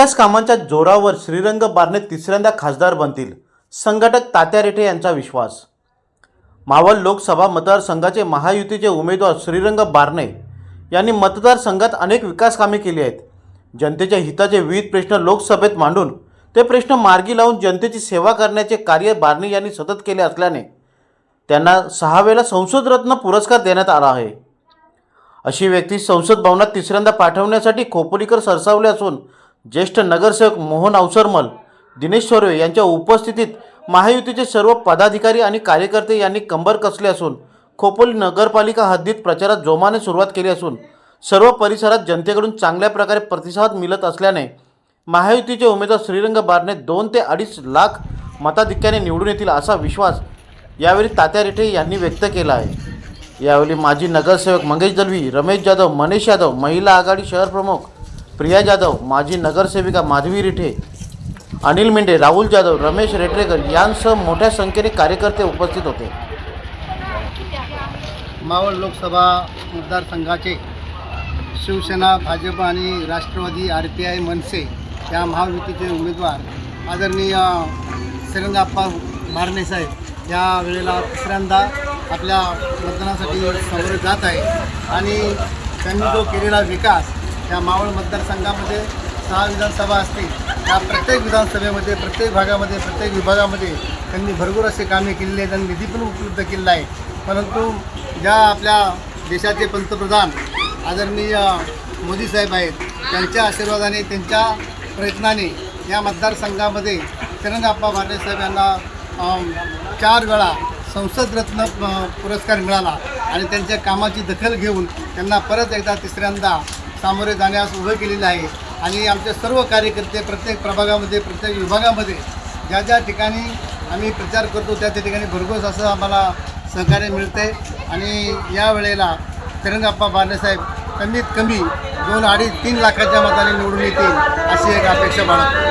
विकास कामांच्या जोरावर श्रीरंग बारणे तिसऱ्यांदा खासदार बनतील संघटक तात्या रेठे यांचा विश्वास. मावळ लोकसभा मतदारसंघाचे महायुतीचे उमेदवार श्रीरंग बारणे यांनी मतदारसंघात अनेक विकास कामे केली आहेत. जनतेच्या हिताचे विविध प्रश्न लोकसभेत मांडून ते प्रश्न मार्गी लावून जनतेची सेवा करण्याचे कार्य बारणे यांनी सतत केले असल्याने त्यांना सहावेला संसदरत्न पुरस्कार देण्यात आला आहे. अशी व्यक्ती संसद भवनात तिसऱ्यांदा पाठवण्यासाठी खोपोलीकर सरसावले असून ज्येष्ठ नगरसेवक मोहन अवसरमल दिनेश सोर्वे यांच्या उपस्थितीत महायुतीचे सर्व पदाधिकारी आणि कार्यकर्ते यांनी कंबर कसले असून खोपोली नगरपालिका हद्दीत प्रचारात जोमाने सुरुवात केली असून सर्व परिसरात जनतेकडून चांगल्या प्रकारे प्रतिसाद मिळत असल्याने महायुतीचे उमेदवार श्रीरंग बारणे दोन ते अडीच लाख मताधिक्याने निवडून येतील असा विश्वास यावेळी तात्या रेठे यांनी व्यक्त केला आहे. यावेळी माजी नगरसेवक मंगेश दलवी रमेश जाधव मनीष यादव महिला आघाडी शहर प्रमुख प्रिया जाधव माजी नगरसेविका माधवी रिठे अनिल मेंढे राहुल जाधव रमेश रेटरेकर यांसह मोठ्या संख्येने कार्यकर्ते उपस्थित होते. मावळ लोकसभा मतदारसंघाचे शिवसेना भाजप आणि Rashtrawadi R P I Manse या महायुतीचे उमेदवार आदरणीय श्रीरंगाप्पा बारणे साहेब या वेळेला तिसऱ्यांदा आपल्या मतदानासाठी समोर जात आहे आणि त्यांनी जो केलेला विकास या मावळ मतदारसंघामध्ये सहा विधानसभा असतील. त्या प्रत्येक विधानसभेमध्ये प्रत्येक भागामध्ये प्रत्येक विभागामध्ये त्यांनी भरपूर असे कामे केलेली आहेत आणि निधी पण उपलब्ध केलेला आहे. परंतु ज्या आपल्या देशाचे पंतप्रधान आदरणीय मोदी साहेब आहेत त्यांच्या आशीर्वादाने त्यांच्या प्रयत्नाने या मतदारसंघामध्ये तिरंगाप्पा बारणे साहेब यांना चार वेळा संसदरत्न पुरस्कार मिळाला आणि त्यांच्या कामाची दखल घेऊन त्यांना परत एकदा तिसऱ्यांदा सामोरे जाण्यास उभं केलेलं आहे. आणि आमचे सर्व कार्यकर्ते प्रत्येक प्रभागामध्ये प्रत्येक विभागामध्ये ज्या ज्या ठिकाणी आम्ही प्रचार करतो त्या त्या ठिकाणी भरघोस असं आम्हाला सहकार्य मिळते आणि या वेळेला तिरंगाप्पा बाळासाहेब कमीत कमी दोन अडीच तीन लाखाच्या मताने निवडून येतील अशी एक अपेक्षा बाळगतो.